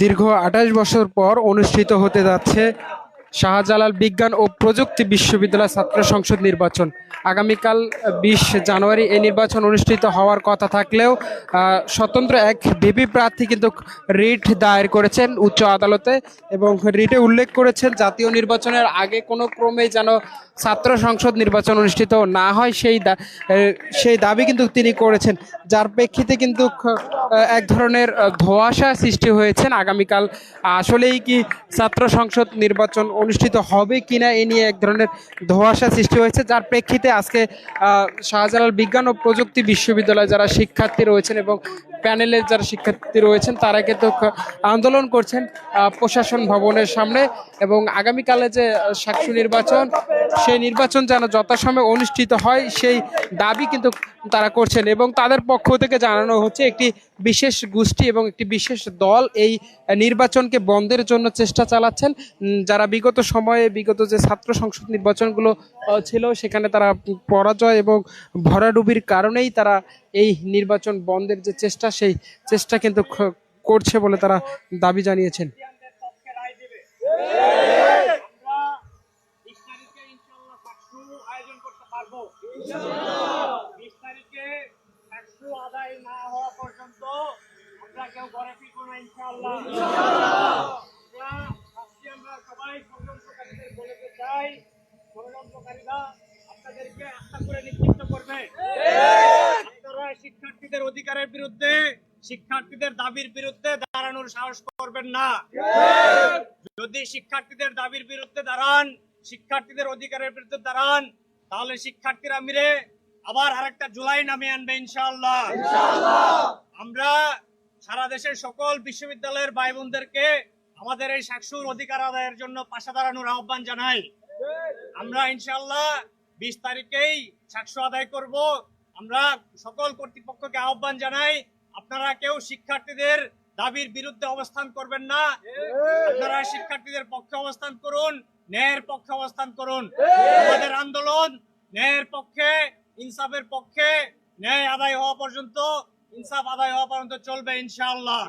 দীর্ঘ আঠাশ বছর পর অনুষ্ঠিত হতে যাচ্ছে শাহজালাল বিজ্ঞান ও প্রযুক্তি বিশ্ববিদ্যালয় ছাত্র সংসদ নির্বাচন। আগামীকাল বিশ জানুয়ারি এই নির্বাচন অনুষ্ঠিত হওয়ার কথা থাকলেও স্বতন্ত্র এক ভিপি প্রার্থী কিন্তু রিট দায়ের করেছেন উচ্চ আদালতে এবং রিটে উল্লেখ করেছেন জাতীয় নির্বাচনের আগে কোনো ক্রমে যেন ছাত্র সংসদ নির্বাচন অনুষ্ঠিত না হয় সেই সেই দাবি কিন্তু তিনি করেছেন। যার প্রেক্ষিতে কিন্তু এক ধরনের ধোঁয়াশা সৃষ্টি হয়েছেন আগামীকাল। আসলেই কি ছাত্র সংসদ নির্বাচন অনুষ্ঠিত হবে কিনা এ নিয়ে এক ধরনের ধোঁয়াশা সৃষ্টি হয়েছে, যার প্রেক্ষিতে আজকে শাহজালাল বিজ্ঞান ও প্রযুক্তি বিশ্ববিদ্যালয়ে যারা শিক্ষার্থী রয়েছেন এবং প্যানেলের যারা শিক্ষার্থী রয়েছেন, তারা কিন্তু আন্দোলন করছেন প্রশাসন ভবনের সামনে। এবং আগামীকালে যে সাক্ষী নির্বাচন সেই নির্বাচন যেন যথাসময়ে অনুষ্ঠিত হয়, সেই দাবি কিন্তু তারা করছেন এবং তাদের পক্ষ থেকে জানানো হচ্ছে একটি বিশেষ গোষ্ঠী এবং একটি বিশেষ দল এই নির্বাচনকে বন্ধের জন্য চেষ্টা চালাচ্ছেন। যারা বিগত সময়ে বিগত যে ছাত্র সংসদ নির্বাচনগুলো ছিল সেখানে তারা পরাজয় এবং ভরাডুবির কারণেই তারা এই নির্বাচন বন্ধের যে চেষ্টা, সেই চেষ্টা কিন্তু করছে বলে তারা দাবি জানিয়েছেন বিশ তারিখে ইনশাল্লাহ চাকসু আয়োজন করতে পারব বিশ তারিখে চাকসু আদায় না হওয়া পর্যন্ত আমরা কেউ ঘরে ফিরবো না ইনশাল্লাহ আমরা আজকে আমরা সবাই ষড়যন্ত্রকারীদের বলতে চাই শিক্ষার্থীদের অধিকারের বিরুদ্ধে, শিক্ষার্থীদের দাবির বিরুদ্ধে দাঁড়ানোর সাহস করবেন না। যদি শিক্ষার্থীদের দাবির বিরুদ্ধে দাঁড়ান, শিক্ষার্থীদের অধিকারের বিরুদ্ধে দাঁড়ান, তাহলে শিক্ষার্থীরা মিলে আবার আরেকটা জুলাই নামে আনবে ইনশাআল্লাহ। আমরা সারা দেশের সকল বিশ্ববিদ্যালয়ের ভাই বোনদেরকে আমাদের এই সাক্ষুর অধিকার আদায়ের জন্য পাশে দাঁড়ানোর আহ্বান জানাই। আমরা ইনশাআল্লাহ বিশ তারিখেই সাক্ষ্য আদায় করব। আমরা সকল কর্তৃপক্ষকে আহ্বান জানাই, আপনারা কেউ শিক্ষার্থীদের দাবির বিরুদ্ধে অবস্থান করবেন না। আপনারা শিক্ষার্থীদের পক্ষে অবস্থান করুন, ন্যায়ের পক্ষে অবস্থান করুন। আমাদের আন্দোলন ন্যায়ের পক্ষে, ইনসাফের পক্ষে ন্যায় আদায় হওয়া পর্যন্ত ইনসাফ আদায় হওয়া পর্যন্ত চলবে ইনশাআল্লাহ।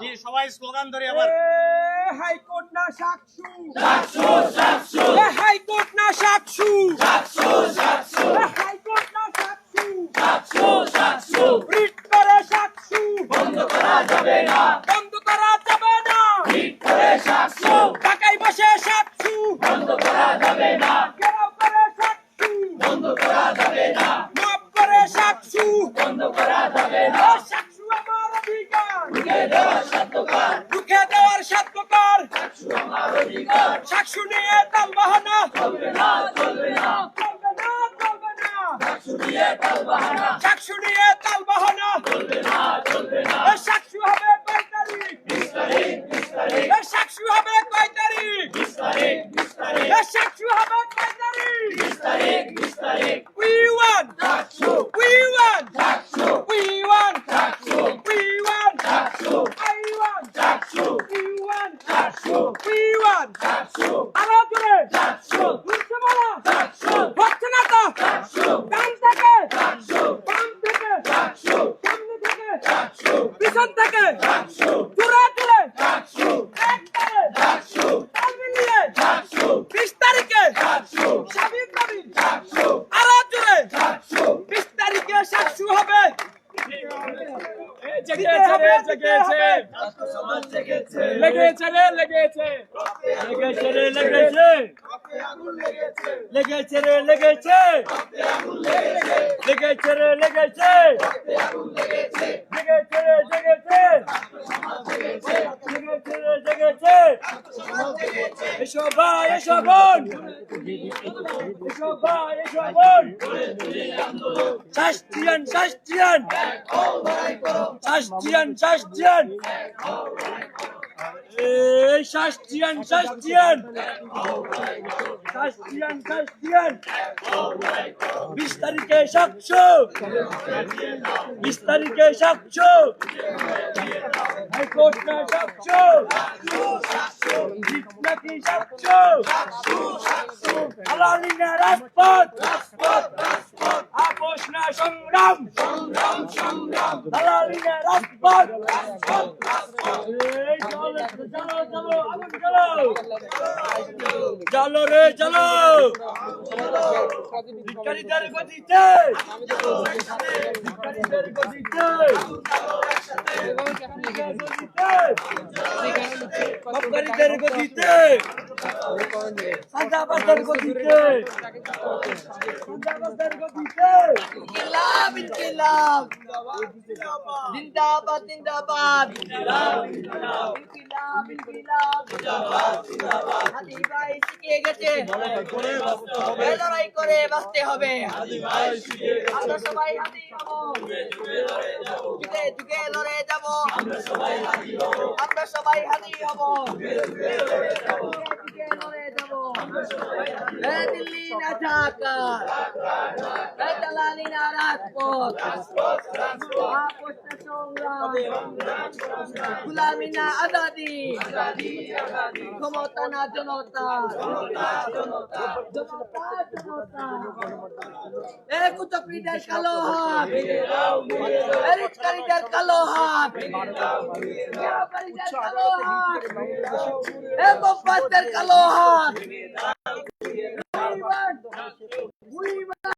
জি সবাই স্লোগান ধরে আবার। হাইকোর্ট না সাকসু সাকসু সাকসু হাইকোর্ট না সাকসু সাকসু সাকসু হাইকোর্ট না সাকসু সাকসু সাকসু রিট করে সাকসু বন্ধ করা যাবে না। বন্ধ করা যাবে না। রিট করে সাকসু ঢাকায় বসে সাকসু বন্ধ করা যাবে না। করা না সাকসু আমার অধিকার রুখে দেওয়ার সত্যকার রুখে দেওয়ার সত্যকার সাকসু আমার অধিকার সাকসু নিয়ে তাল বাহানা চলবে না চলবে না চলবে না চলবে না সাকসু নিয়ে তাল বাহানা সাকসু নিয়ে তাল বাহানা চলবে না চলবে না সাকসু হবে কয় তারিখ 20 তারিখ 20 তারিখ সাকসু হবে কয় তারিখ 20 তারিখ 20 তারিখ সাকসু হবে কয় তারিখ 20 তারিখ 20 তারিখ we want সাকসু we want সাকসু we want সাকসু we want সাকসু I want সাকসু we want সাকসু we want সাকসু আরও জোরে সাকসু উঠছে বলা সাকসু হচ্ছে না তো সাকসু ডান থেকে সাকসু বাম থেকে সাকসু সামনে থেকে সাকসু পিছন থেকে সাকসু জোরে জোরে সাকসু একবারে সাকসু তাল মিলিয়ে সাকসু 20 তারিখে সাকসু স্বাভাবিক দাবি সাকসু আরও জোরে সাকসু 20 তারিখে সাকসু হবে জেগেছে রে জেগেছে লেগেছে রে লেগেছে লেগেছে রে লেগেছে লেগেছে রে লেগেছে লেগেছে রে লেগেছে লেগেছে রে জেগেছে লেগেছে রে জেগেছে এসো ভাই এসো বোন এসো ভাই এসো বোন শাস্ত্রিয়ান শাস্ত্রিয়ান। শাস্ত্রিয়ান শাস্ত্রিয়ান। এই শাস্ত্রিয়ান শাস্ত্রিয়ান। শাস্ত্রিয়ান শাস্ত্রিয়ান। বিশ তারিখে সাতশো বিশ তারিখে সাতশো হাইকোর্ট না সাতশো নাকি সাতশো আলালি না রাজপথ। আপোষ না, সংগ্রাম। দালালি না রাজপথ চলো চলো আগুন চলো চলো চলো গদিতে ভিক্ষারীদের গদিতে হাদি শিখে গেছে লড়াই করে বাঁচতে হবে আমরা সবাই হাদি হব লড়ে যাব। আমরা সবাই হাদি হব। যুগে যুগে লড়ে যাব এ দিল্লি না ঢাকা। এ দালালি না রাজপথ। আপোষটা সংগ্রাম গুলামি না আজাদি ক্ষমতা না জনতা কুচক্রীদের কালো হাত এ রিক্সারিদের কালো হাত কালো হাত এ বব্বাসদের কালো হাত